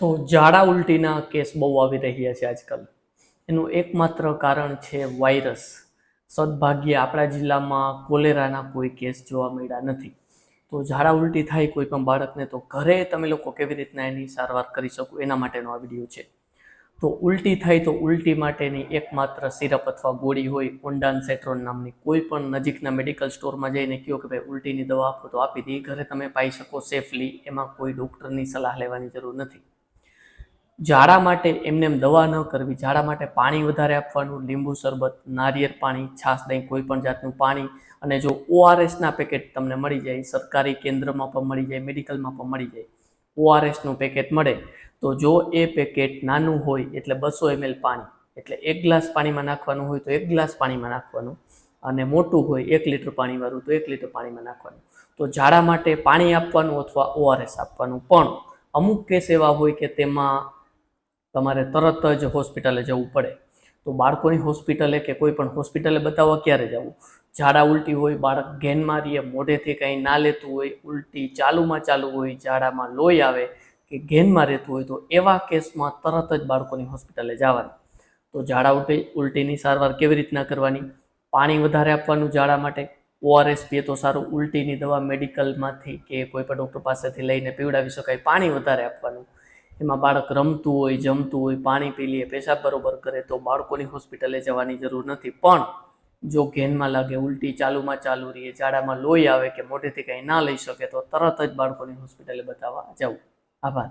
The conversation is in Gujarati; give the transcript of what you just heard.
તો ઝાડા ઉલટીના કેસ બહુ આવી રહ્યા છે આજકાલ. એનું એકમાત્ર કારણ છે વાયરસ. સદભાગ્યે આપણા જિલ્લામાં કોલેરાના કોઈ કેસ જોવા મળ્યા નથી. તો ઝાડા ઉલટી થાય કોઈ પણ બાળકને તો ઘરે તમે લોકો કેવી રીતના એની સારવાર કરી શકો એના માટેનો આ વીડિયો છે. તો ઉલટી થાય તો ઉલટી માટેની એકમાત્ર સિરપ અથવા ગોળી હોય ઓન્ડાન સેટ્રોન નામની કોઈ પણ નજીકના મેડિકલ સ્ટોરમાં જઈને કહો કે ભાઈ ઉલટીની દવા આપો તો આપી દે. ઘરે તમે પાઈ શકો સેફલી. એમાં કોઈ ડૉક્ટરની સલાહ લેવાની જરૂર નથી. ઝાડા માટે એમને એમ દવા ન કરવી ઝાડા માટે પાણી વધારે આપવાનું, લીંબુ શરબત, નારિયેળ પાણી, છાશ દહીં કોઈ પણ જાતનું પાણી, અને જો ઓઆરએસના પેકેટ તમને મળી જાય, સરકારી કેન્દ્રમાં પણ મળી જાય, મેડિકલમાં પણ મળી જાય ઓઆરએસનું પેકેટ મળે, તો જો એ પેકેટ નાનું હોય, એટલે બસો એમએલ પાણી, એટલે એક ગ્લાસ પાણીમાં નાખવાનું હોય તો એક ગ્લાસ પાણીમાં નાખવાનું, અને મોટું હોય એક લીટર પાણીવાળું તો એક લીટર પાણીમાં નાખવાનું, તો ઝાડા માટે પાણી આપવાનું અથવા ઓઆરએસ આપવાનું, પણ અમુક કેસ એવા હોય કે તેમાં તમારે તરત જ હોસ્પિટલે જવું પડે. તો બાળકોની હોસ્પિટલે કે કોઈ પણ હોસ્પિટલે બતાવવા ક્યારે જવું? ઝાડા ઉલટી હોય, બાળક ઘેન મારીએ, મોઢેથી કંઈ ના લેતું હોય, ઉલટી ચાલુમાં ચાલુ હોય, ઝાડામાં લોહી આવે કે ઘેનમાં રહેતું હોય, તો એવા કેસમાં તરત જ બાળકોની હોસ્પિટલે જવાનું. તો ઝાડા ઉલટી, ઉલટીની સારવાર કેવી રીતના કરવાની? પાણી વધારે આપવાનું ઝાડા માટે? ઓઆરએસ પીએ તો સારું, ઉલટીની દવા મેડિકલમાંથી કે કોઈ પણ ડૉક્ટર પાસેથી લઈને પીવડાવી શકાય, પાણી વધારે આપવાનું. એમાં બાળક રમતું હોય, જમતું હોય, પાણી પી લે, પેશાબ બરોબર કરે તો બાળકોની હોસ્પિટલે જવાની જરૂર નથી. પણ જો ઘેનમાં લાગે ઉલટી ચાલુમાં ચાલુ રહીએ ઝાડામાં લોહી આવે કે મોઢેથી કંઈ ના લઈ શકે તો તરત જ બાળકોની હોસ્પિટલે બતાવવા જવું આભાર.